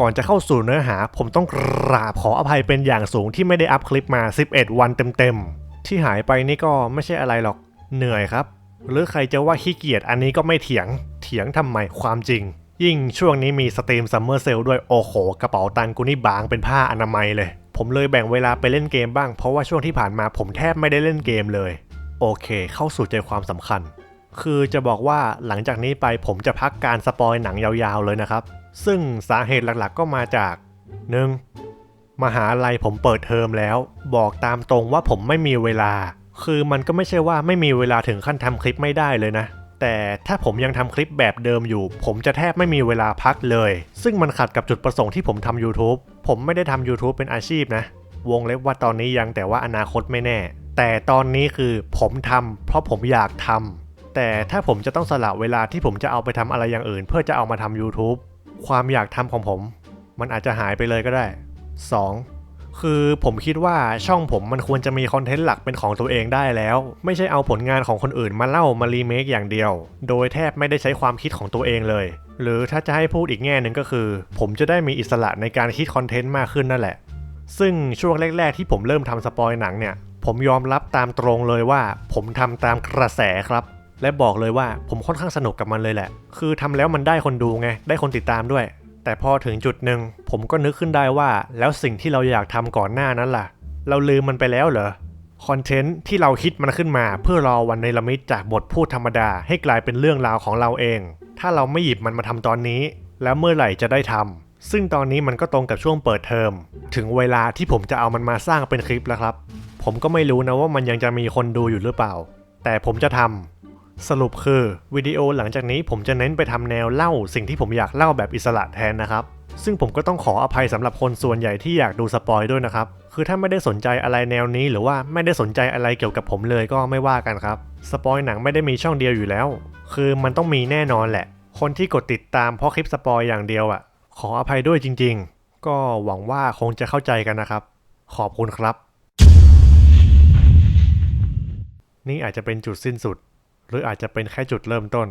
ก่อนจะเข้าสู่เนื้อหา ผมต้องกราบขออภัยเป็นอย่างสูงที่ไม่ได้อัพคลิปมา 11 วันเต็มๆ ที่หายไปนี่ก็ไม่ใช่อะไรหรอกเหนื่อยครับ หรือใครจะว่าขี้เกียจอันนี้ก็ไม่เถียง เถียงทำไมความจริง ยิ่งช่วงนี้มีสตรีมซัมเมอร์เซลด้วยโอ้โห กระเป๋าตังค์กูนี่บางเป็นผ้าอนามัยเลย ผมเลยแบ่งเวลาไปเล่นเกมบ้าง เพราะว่าช่วงที่ผ่านมาผมแทบไม่ได้เล่นเกมเลย โอเค เข้าสู่ใจความสำคัญ คือจะบอกว่าหลังจากนี้ไปผมจะพักการสปอยหนังยาวๆเลยนะครับ ซึ่งสาเหตุหลักๆก็มาจาก 1. มหาลัยผมเปิดเทอมแล้ว บอกตามตรงว่าผมไม่มีเวลา คือมันก็ไม่ใช่ว่าไม่มีเวลาถึงขั้นทำคลิปไม่ได้เลยนะ แต่ถ้าผมยังทำคลิปแบบเดิมอยู่ ผมจะแทบไม่มีเวลาพักเลย ซึ่งมันขัดกับจุดประสงค์ที่ผมทำ YouTube ผมไม่ได้ทำ YouTube เป็นอาชีพนะ วงเล็บว่าตอนนี้ยังแต่ว่าอนาคตไม่แน่ แต่ตอนนี้คือผมทำเพราะผมอยากทำแต่ถ้าผมจะต้องสละเวลาที่ผมจะเอาไปทำอะไรอย่างอื่น เพื่อจะเอามาทำ YouTube ความอยากทำของผม มันอาจจะหายไปเลยก็ได้ 2. คือผมคิดว่าช่องผมมันควรจะมีคอนเทนต์หลักเป็นของตัวเองได้แล้ว ไม่ใช่เอาผลงานของคนอื่นมาเล่ามารีเมคอย่างเดียว โดยแทบไม่ได้ใช้ความคิดของตัวเองเลย หรือถ้าจะให้พูดอีกแง่หนึ่งก็คือ ผมจะได้มีอิสระในการคิดคอนเทนต์มากขึ้นนั่นแหละ ซึ่งช่วงแรก ๆ ที่ผมเริ่มทำสปอยหนังเนี่ยผมยอมรับตามตรงเลยว่า ผมทำตามกระแสครับ และบอกเลยว่าผมค่อนข้างสนุกกับมันเลยแหละ คือทำแล้วมันได้คนดูไง ได้คนติดตามด้วย แต่พอถึงจุดหนึ่งผมก็นึกขึ้นได้ว่าแล้วสิ่งที่เราอยากทำก่อนหน้านั้นล่ะ เราลืมมันไปแล้วเหรอคอนเทนต์ที่เราคิดมันขึ้นมา เพื่อรอวันในละมิตจากบทพูดธรรมดาให้กลายเป็นเรื่องราวของเราเอง ถ้าเราไม่หยิบมันมาทำตอนนี้ แล้วเมื่อไหร่จะได้ทำซึ่งตอนนี้มันก็ตรงกับช่วงเปิดเทอม ถึงเวลาที่ผมจะเอามันมาสร้างเป็นคลิปแล้วครับ ผมก็ไม่รู้นะว่ามันยังจะมีคนดูอยู่หรือเปล่า แต่ผมจะทำ สรุปคือวิดีโอหลังจากนี้ผมจะเน้นไปทำแนวเล่าสิ่งที่ผมอยากเล่าแบบอิสระแทนนะครับ ซึ่งผมก็ต้องขออภัยสำหรับคนส่วนใหญ่ที่อยากดูสปอยด้วยนะครับ คือถ้าไม่ได้สนใจอะไรแนวนี้หรือว่าไม่ได้สนใจอะไรเกี่ยวกับผมเลยก็ไม่ว่ากันครับ สปอยหนังไม่ได้มีช่องเดียวอยู่แล้ว คือมันต้องมีแน่นอนแหละ คนที่กดติดตามเพราะคลิปสปอยอย่างเดียวอะ่ะ ขออภัยด้วยจริง ๆ ก็หวังว่าคงจะเข้าใจกันนะครับ ขอบคุณครับ นี่อาจจะเป็นจุดสิ้นสุด หรืออาจจะเป็นแค่จุดเริ่มต้น